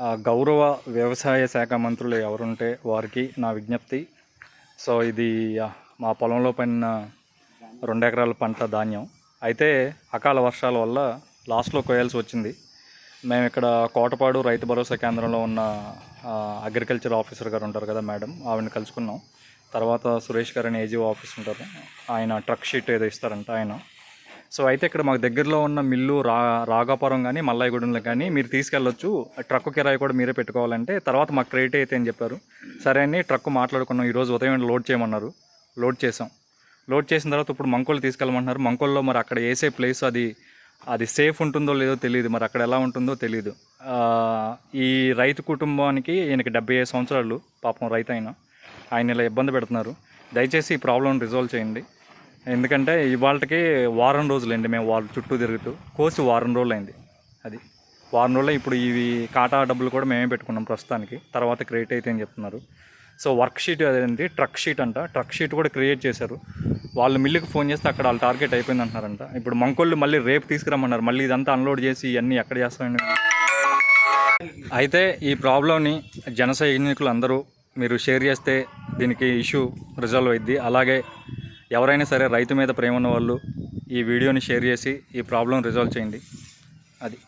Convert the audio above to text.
గౌరవ వ్యవసాయ శాఖ మంత్రులు ఎవరుంటే వారికి నా విజ్ఞప్తి. సో ఇది మా పొలంలో పడిన రెండు ఎకరాల పంట ధాన్యం. అయితే అకాల వర్షాల వల్ల లాస్ట్లో కోయాల్సి వచ్చింది. మేము ఇక్కడ కోటపాడు రైతు భరోసా కేంద్రంలో ఉన్న అగ్రికల్చర్ ఆఫీసర్ గారు ఉంటారు కదా మేడం ఆవిడని కలుసుకున్నాం. తర్వాత సురేష్ గారు అని ఏజీఓ ఆఫీస్ ఉంటారు. ఆయన ట్రక్ షీట్ ఏదో ఇస్తారంట ఆయన. సో అయితే ఇక్కడ మాకు దగ్గరలో ఉన్న మిల్లు రా రాగాపురం కానీ మల్లాయిగూడెంలో కానీ మీరు తీసుకెళ్ళొచ్చు. ట్రక్ కిరాయి కూడా మీరే పెట్టుకోవాలంటే తర్వాత మాకు క్రెడిట్ అయితే అని చెప్పారు. సరే అని ట్రక్ మాట్లాడుకున్నాం. ఈరోజు ఉదయం లోడ్ చేయమన్నారు. లోడ్ చేసాం లోడ్ చేసిన తర్వాత ఇప్పుడు మంకోలు తీసుకెళ్ళమంటున్నారు. మంకోల్లో మరి అక్కడ వేసే ప్లేస్ అది అది సేఫ్ ఉంటుందో లేదో తెలియదు మరి అక్కడ ఎలా ఉంటుందో తెలియదు ఈ రైతు కుటుంబానికి ఈయనకి డెబ్బై ఐదు సంవత్సరాలు. పాపం రైతు అయినా ఆయన ఇలా ఇబ్బంది పెడుతున్నారు. దయచేసి ఈ ప్రాబ్లం రిజాల్వ్ చేయండి. ఎందుకంటే ఇవాళకి వారం రోజులండి మేము వాళ్ళ చుట్టూ తిరుగుతూ. కోసి వారం రోజులు అయింది అది. వారం రోజులు ఇప్పుడు ఇవి కాటా డబ్బులు కూడా మేమే పెట్టుకున్నాం ప్రస్తుతానికి. తర్వాత క్రియేట్ అయితే అని చెప్తున్నారు. సో వర్క్ షీట్ అదేంటి ట్రక్ షీట్ అంట. ట్రక్ షీట్ కూడా క్రియేట్ చేశారు. వాళ్ళు మిల్లుకి ఫోన్ చేస్తే అక్కడ వాళ్ళ టార్గెట్ అయిపోయింది అంటున్నారంట. ఇప్పుడు మంకోళ్ళు మళ్ళీ రేపు తీసుకురమ్మన్నారు. మళ్ళీ ఇదంతా అన్లోడ్ చేసి ఇవన్నీ ఎక్కడ చేస్తామండి అయితే ఈ ప్రాబ్లంని జన సైనికులు అందరూ మీరు షేర్ చేస్తే దీనికి ఇష్యూ రిజాల్వ్ అయింది అలాగే ఎవరైనా సరే రైతు మీద ప్రేమ ఉన్న వాళ్ళు ఈ వీడియోని షేర్ చేసి ఈ ప్రాబ్లం రిజాల్వ్ చేయండి. అది.